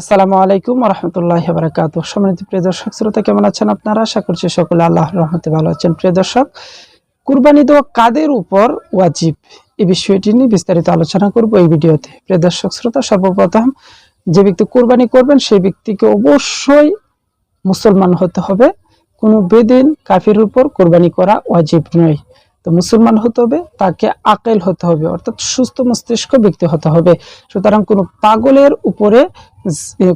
আসসালামু আলাইকুম রহমতুল্লাহ বারাকাতু সম্মানিত প্রিয় দর্শক, শ্রোতা কেমন আছেন আপনারা? আশা করছি সকলে আল্লাহ রহমতে ভালো আছেন। প্রিয় দর্শক, কুরবানি দেওয়া কাদের উপর ওয়াজিব? এই বিষয়টি নিয়ে বিস্তারিত আলোচনা করব এই ভিডিওতে। প্রিয় দর্শক, শ্রোতা, সর্বপ্রথম যে ব্যক্তি কুরবানি করবেন, সেই ব্যক্তিকে অবশ্যই মুসলমান হতে হবে। কোনো বেদিন কাফির উপর কোরবানি করা ওয়াজিব নয়। তো মুসলমান হতে হবে, তাকে আকেল হতে হবে, অর্থাৎ সুস্থ মস্তিষ্ক ব্যক্তি হতে হবে। সুতরাং কোনো পাগলের উপরে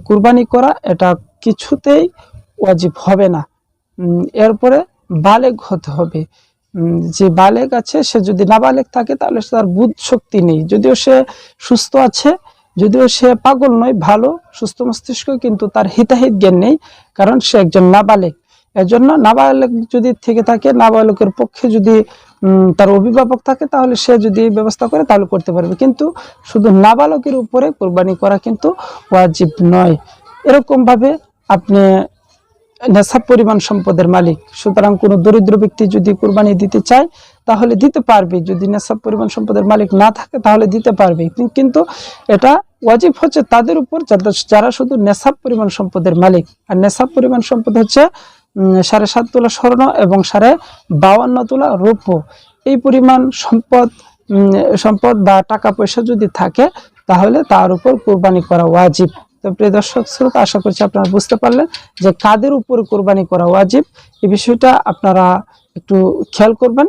কুরবানি করা এটা কিছুতেই ওয়াজিব হবে না। এরপরে বালেগ হতে হবে। যে বালেক আছে, সে যদি নাবালেগ থাকে, তাহলে তার বুধ শক্তি নেই। যদিও সে সুস্থ আছে, যদিও সে পাগল নয়, ভালো, সুস্থ মস্তিষ্ক, কিন্তু তার হিতাহিত জ্ঞান নেই, কারণ সে একজন নাবালেগ। এজন্য নাবালক যদি থেকে থাকে, নাবালকের পক্ষে যদি তার অভিভাবক থাকে, তাহলে সে যদি ব্যবস্থা করে, তাহলে করতে পারবে। কিন্তু শুধু নাবালকের উপরে কোরবানি করা কিন্তু ওয়াজিব নয়। এরকম ভাবে আপনি নেশাব পরিমাণ সম্পদের মালিক, সুতরাং কোনো দরিদ্র ব্যক্তি যদি কোরবানি দিতে চায়, তাহলে দিতে পারবে। যদি নেশাব পরিমাণ সম্পদের মালিক না থাকে, তাহলে দিতে পারবে। কিন্তু এটা ওয়াজিব হচ্ছে তাদের উপর যারা শুধু নেশাব পরিমাণ সম্পদের মালিক। আর নেশাব পরিমাণ সম্পদ হচ্ছে সাড়ে সাত তোলা স্বর্ণ এবং সাড়ে বাউান্ন তোলা রৌপ্য। এই পরিমাণ সম্পদ সম্পদ বা টাকা পয়সা যদি থাকে, তাহলে তার উপর কোরবানি করা ওয়াজিব। তো প্রিয় দর্শক, শ্রোতা, আশা করছি আপনারা বুঝতে পারলেন যে কাদের উপর কোরবানি করা ওয়াজিব। এই বিষয়টা আপনারা একটু খেয়াল করবেন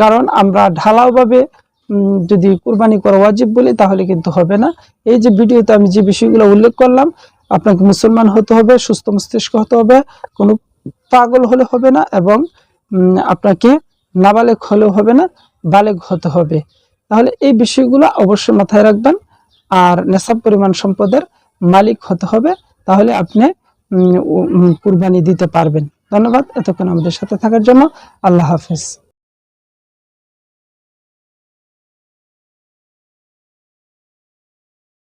কারণ আমরা ঢালাওভাবে যদি কোরবানি করা ওয়াজিব বলি, তাহলে কিন্তু হবে না। এই যে ভিডিওতে আমি যে বিষয়গুলো উল্লেখ করলাম, আপনাকে মুসলমান হতে হবে, সুস্থ মস্তিষ্ক হতে হবে, কোনো পাগল হলে হবে না এবং আপনাকে নাবালেক হলেও হবে না, বালেক হতে হবে। তাহলে এই বিষয়গুলো অবশ্যই মাথায় রাখবেন। আর নেশাব পরিমাণ সম্পদের মালিক হতে হবে। তাহলে আপনি কুরবানি দিতে পারবেন। ধন্যবাদ। এতক্ষণ আমাদের সাথে থাকার জন্য আল্লাহ হাফেজ।